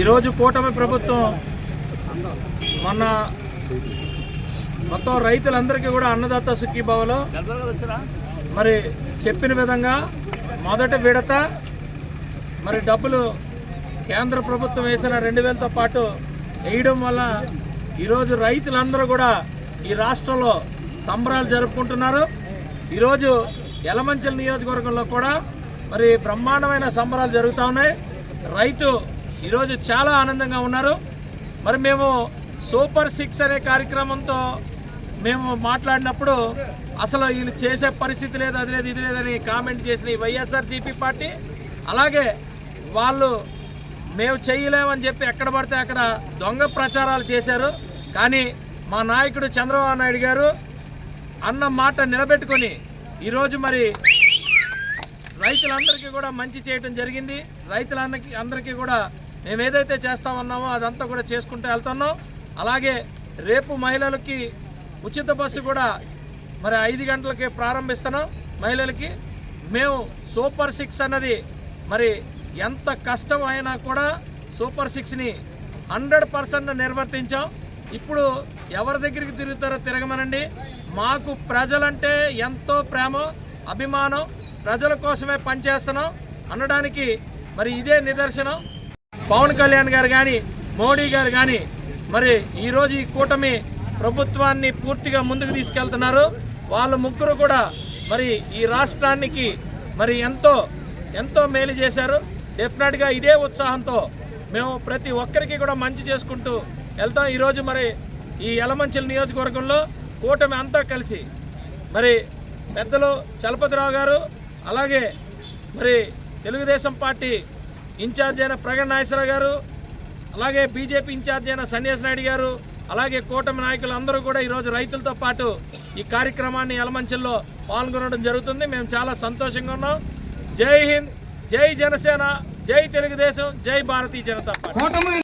ఈరోజు కూటమి ప్రభుత్వం మొన్న మొత్తం రైతులందరికీ కూడా అన్నదాత సుఖీభావలో మరి చెప్పిన విధంగా మొదటి విడత మరి డబ్బులు కేంద్ర ప్రభుత్వం వేసిన రెండు వేలతో పాటు వేయడం వల్ల ఈరోజు రైతులందరూ కూడా ఈ రాష్ట్రంలో సంబరాలు జరుపుకుంటున్నారు. ఈరోజు యలమంచల్ నియోజకవర్గంలో కూడా మరి బ్రహ్మాండమైన సంబరాలు జరుగుతూ ఉన్నాయి. రైతు ఈరోజు చాలా ఆనందంగా ఉన్నారు. మరి మేము సూపర్ సిక్స్ అనే కార్యక్రమంతో మేము మాట్లాడినప్పుడు అసలు వీళ్ళు చేసే పరిస్థితి లేదు అది లేదు ఇది లేదని కామెంట్ చేసిన ఈ వైఎస్ఆర్సీపీ పార్టీ. అలాగే వాళ్ళు మేము చేయలేమని చెప్పి ఎక్కడ పడితే అక్కడ దొంగ ప్రచారాలు చేశారు. కానీ మా నాయకుడు చంద్రబాబు నాయుడు గారు అన్న మాట నిలబెట్టుకొని ఈరోజు మరి రైతులందరికీ కూడా మంచి చేయడం జరిగింది. రైతులందరికీ అందరికీ కూడా మేము ఏదైతే చేస్తామన్నామో అదంతా కూడా చేసుకుంటూ వెళ్తున్నాం. అలాగే రేపు మహిళలకి ఉచిత బస్సు కూడా మరి ఐదు గంటలకి ప్రారంభిస్తున్నాం మహిళలకి. మేము సూపర్ సిక్స్ అన్నది మరి ఎంత కష్టం అయినా కూడా సూపర్ సిక్స్ని హండ్రెడ్ పర్సెంట్ నిర్వర్తించాం. ఇప్పుడు ఎవరి దగ్గరికి తిరుగుతారో తిరగమనండి. మాకు ప్రజలంటే ఎంతో ప్రేమ అభిమానం. ప్రజల కోసమే పనిచేస్తున్నాం. అనడానికి మరి ఇదే నిదర్శనం. పవన్ కళ్యాణ్ గారు కానీ మోడీ గారు కానీ మరి ఈరోజు ఈ కూటమి ప్రభుత్వాన్ని పూర్తిగా ముందుకు తీసుకెళ్తున్నారు. వాళ్ళ ముగ్గురు కూడా మరి ఈ రాష్ట్రానికి మరి ఎంతో ఎంతో మేలు చేశారు. డెఫినెట్గా ఇదే ఉత్సాహంతో మేము ప్రతి ఒక్కరికి కూడా మంచి చేసుకుంటూ వెళ్తాం. ఈరోజు మరి ఈ ఎలమంచిల నియోజకవర్గంలో కూటమి అంతా కలిసి మరి పెద్దలు చలపతిరావు గారు అలాగే మరి తెలుగుదేశం పార్టీ ఇన్ఛార్జ్ అయిన ప్రగణ నాగేశ్వరరావు గారు అలాగే బీజేపీ ఇన్ఛార్జ్ అయిన సన్యాస్ నాయుడు గారు అలాగే కూటమి నాయకులు అందరూ కూడా ఈరోజు రైతులతో పాటు ఈ కార్యక్రమాన్ని ఎలమంచెల్లో పాల్గొనడం జరుగుతుంది. మేము చాలా సంతోషంగా ఉన్నాం. జై హింద్ జై జనసేన జై తెలుగుదేశం జై భారతీయ జనతా పార్టీ.